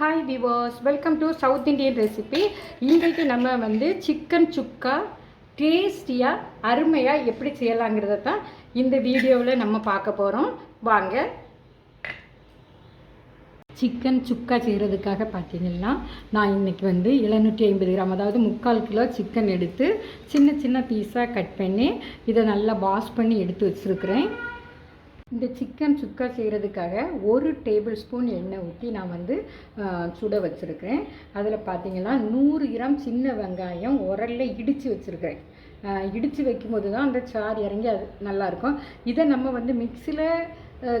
Hi Vilas welcome to South Indian recipe இன்றைக்கு நம்ம வந்து சிக்கன் சுக்கா டேஸ்டியாக அருமையாக எப்படி செய்யலாங்கிறத தான் இந்த வீடியோவில் நம்ம பார்க்க போகிறோம் வாங்க. சிக்கன் சுக்கா செய்கிறதுக்காக பார்த்தீங்கன்னா நான் இன்றைக்கி வந்து எழுநூற்றி ஐம்பது கிராம் அதாவது முக்கால் கிலோ சிக்கன் எடுத்து சின்ன சின்ன பீஸாக கட் பண்ணி இதை நல்லா வாஷ் பண்ணி எடுத்து வச்சுருக்கிறேன். இந்த சிக்கன் சுக்கா செய்கிறதுக்காக ஒரு டேபிள் ஸ்பூன் எண்ணெய் ஊற்றி நான் வந்து சுட வச்சுருக்கிறேன். அதில் பார்த்தீங்கன்னா நூறு கிராம் சின்ன வெங்காயம் உரல்ல இடித்து வச்சுருக்கிறேன். இடித்து வைக்கும்போது தான் அந்த சாறு இறங்கி அது நல்லாயிருக்கும். இதை நம்ம வந்து மிக்சியில்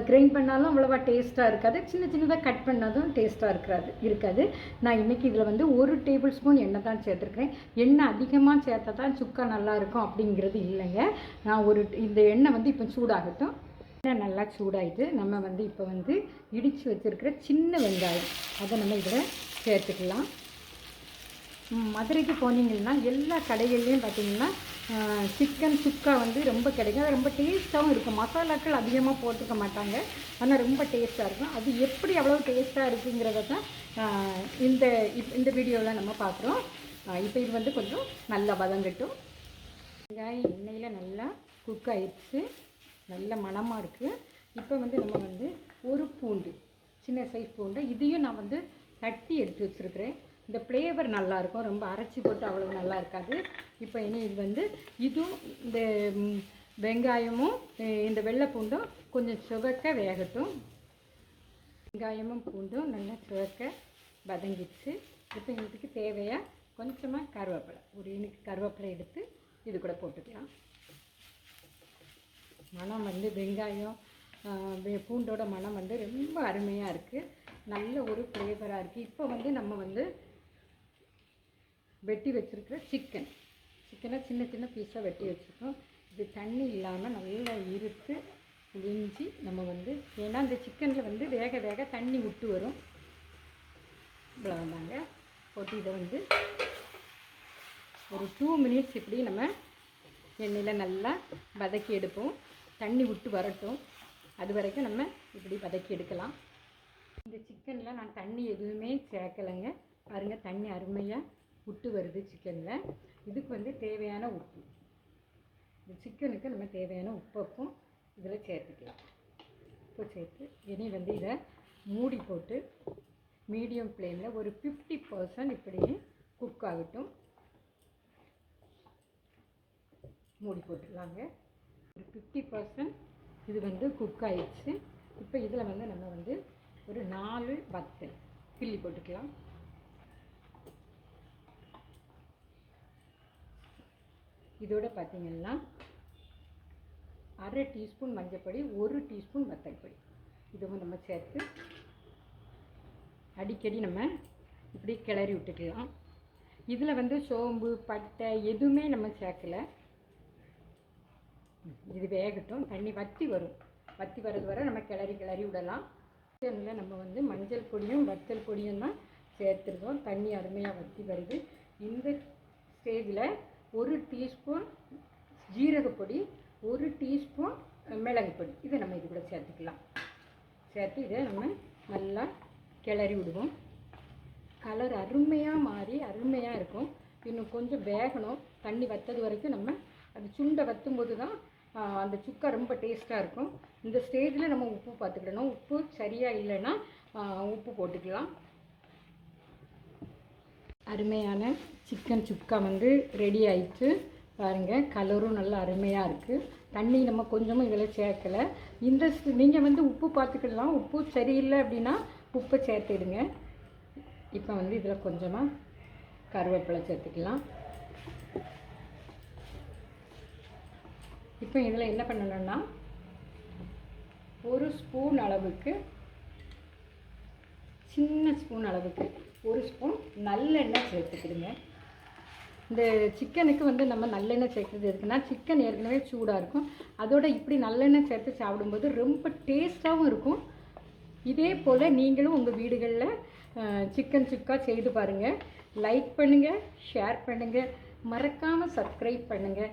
கிரைண்ட் பண்ணாலும் அவ்வளோவா டேஸ்ட்டாக இருக்காது. சின்ன சின்னதாக கட் பண்ணாலும் டேஸ்ட்டாக இருக்காது இருக்காது. நான் இன்றைக்கி இதில் வந்து ஒரு டேபிள் ஸ்பூன் எண்ணெய் தான் சேர்த்துருக்கிறேன். எண்ணெய் அதிகமாக சேர்த்தா தான் சுக்கா நல்லாயிருக்கும் அப்படிங்கிறது இல்லைங்க. நான் ஒரு இந்த எண்ணெய் வந்து இப்போ சூடாகட்டும். நல்லா சூடாயிட்டு நம்ம வந்து இப்போ வந்து இடித்து வச்சுருக்கிற சின்ன வெங்காயம். அதை நம்ம இதில் சேர்த்துக்கலாம். மதுரைக்கு போனீங்கன்னா எல்லா கடைகள்லேயும் பார்த்தீங்கன்னா சிக்கன் சுக்கா வந்து ரொம்ப கிடைக்கும். அது ரொம்ப டேஸ்ட்டாகவும் இருக்கும். மசாலாக்கள் அதிகமாக போட்டுக்க மாட்டாங்க. ஆனால் ரொம்ப டேஸ்ட்டாக இருக்கும். அது எப்படி அவ்வளோ டேஸ்ட்டாக இருக்குங்கிறத தான் இந்த இப் இந்த வீடியோவில் நம்ம பார்க்குறோம் இப்போ இது வந்து கொஞ்சம் நல்லா வதங்கட்டும். வெங்காயம் எண்ணெயில் நல்லா குக் ஆயிடுச்சு நல்ல மணமாக இருக்குது இப்போ வந்து நம்ம வந்து ஒரு பூண்டு சின்ன சைஸ் பூண்டு இதையும் நான் வந்து தட்டி எடுத்து வச்சுருக்கிறேன். இந்த ஃப்ளேவர் நல்லாயிருக்கும் ரொம்ப அரைச்சி போட்டு அவ்வளோ நல்லா இருக்காது. இப்போ இனி இது வந்து இதுவும் இந்த வெங்காயமும் இந்த வெள்ளை பூண்டும் கொஞ்சம் சுவக்க வேகட்டும். வெங்காயமும் பூண்டும் நல்லா சுவக்க வதங்கிடுச்சு. இப்போ இதுக்கு தேவையாக கொஞ்சமாக கருவேப்பிலை. ஒரு இனிக்கு கருவேப்பிலை எடுத்து இது கூட போட்டுக்கலாம். மணம் வந்து வெங்காயம் பூண்டோட மணம் வந்து ரொம்ப அருமையாக இருக்குது நல்ல ஒரு ஃப்ளேவராக இருக்குது இப்போ வந்து நம்ம வந்து வெட்டி வச்சுருக்கிற சிக்கன் சிக்கனை சின்ன சின்ன பீஸாக வெட்டி வச்சுருக்கோம். இது தண்ணி இல்லாமல் நல்லா இருத்து இஞ்சி நம்ம வந்து ஏன்னா அந்த சிக்கனில் வந்து வேக வேக தண்ணி விட்டு வரும். இவ்வளோதாங்க போட்டு இதை வந்து ஒரு டூ மினிட்ஸ் இப்படி நம்ம எண்ணெயில் நல்லா வதக்கி எடுப்போம். தண்ணி விட்டு வரட்டும். அது வரைக்கும் நம்ம இப்படி வதக்கி எடுக்கலாம். இந்த சிக்கனில் நான் தண்ணி எதுவுமே சேர்க்கலைங்க. பாருங்கள் தண்ணி அருமையாக விட்டு வருது சிக்கனில் இதுக்கு வந்து தேவையான உப்பு. இந்த சிக்கனுக்கு நம்ம தேவையான உப்பப்பும் இதில் சேர்த்துக்கலாம். உப்பு சேர்த்து இனி வந்து இதை மூடி போட்டு மீடியம் ஃப்ளேமில் ஒரு ஃபிஃப்டி பர்சன்ட் இப்படி குக் ஆகட்டும். மூடி போட்டுடலாங்க. ஒரு ஃபிஃப்டி பர்சன்ட் இது வந்து குக் ஆயிடுச்சு. இப்போ இதில் வந்து நம்ம வந்து ஒரு நாலு வத்தல் கிள்ளி போட்டுக்கலாம். இதோட பார்த்தீங்கன்னா அரை டீஸ்பூன் மஞ்சப்பொடி ஒரு டீஸ்பூன் வத்தல் பொடி. இதுவும் நம்ம சேர்த்து அடிக்கடி நம்ம இப்படி கிளறி விட்டுக்கலாம். இதில் வந்து சோம்பு பட்டை எதுவுமே நம்ம சேர்க்கலை. இது வேகட்டும் தண்ணி வற்றி வரும். வற்றி வர்றது வரை நம்ம கிளறி கிளறி விடலாம். நம்ம வந்து மஞ்சள் பொடியும் வத்தல் பொடியும் தான் சேர்த்துருக்கோம். தண்ணி அருமையாக வற்றி வருது. இந்த ஸ்டேஜில் ஒரு டீஸ்பூன் ஜீரகப்பொடி ஒரு டீஸ்பூன் மிளகு பொடி இதை நம்ம இது கூட சேர்த்துக்கலாம். சேர்த்து இதை நம்ம நல்லா கிளறி விடுவோம். கலர் அருமையாக மாறி அருமையாக இருக்கும். இன்னும் கொஞ்சம் வேகணும். தண்ணி வத்தது வரைக்கும் நம்ம அது சுண்டை வத்தும் போது தான் அந்த சுக்கா ரொம்ப டேஸ்ட்டாக இருக்கும். இந்த ஸ்டேஜில் நம்ம உப்பு பார்த்துக்கிடணும் உப்பு சரியாக இல்லைன்னா உப்பு போட்டுக்கலாம். அருமையான சிக்கன் சுக்கா வந்து ரெடி ஆயிடுச்சு. பாருங்கள் கலரும் நல்லா அருமையாக இருக்குது தண்ணி நம்ம கொஞ்சமும் இதில் சேர்க்கலை. இந்த நீங்கள் வந்து உப்பு பார்த்துக்கிடலாம் உப்பு சரியில்லை அப்படின்னா உப்பை சேர்த்துடுங்க. இப்போ வந்து இதில் கொஞ்சமாக கருவேப்பிலை சேர்த்துக்கலாம். இப்போ இதில் என்ன பண்ணணும்னா ஒரு ஸ்பூன் அளவுக்கு சின்ன ஸ்பூன் அளவுக்கு ஒரு ஸ்பூன் நல்லெண்ணெய் சேர்த்துக்கிடுங்க. இந்த சிக்கனுக்கு வந்து நம்ம நல்லெண்ணெய் சேர்க்குறது எதுக்குன்னா சிக்கன் ஏற்கனவே சூடாக இருக்கும். அதோட இப்படி நல்லெண்ணெய் சேர்த்து சாப்பிடும்போது ரொம்ப டேஸ்ட்டாகவும் இருக்கும். இதே போல் நீங்களும் உங்கள் வீடுகளில் சிக்கன் சுக்கா செய்து பாருங்கள் லைக் பண்ணுங்கள் ஷேர் பண்ணுங்கள் மறக்காமல் சப்ஸ்கிரைப் பண்ணுங்கள்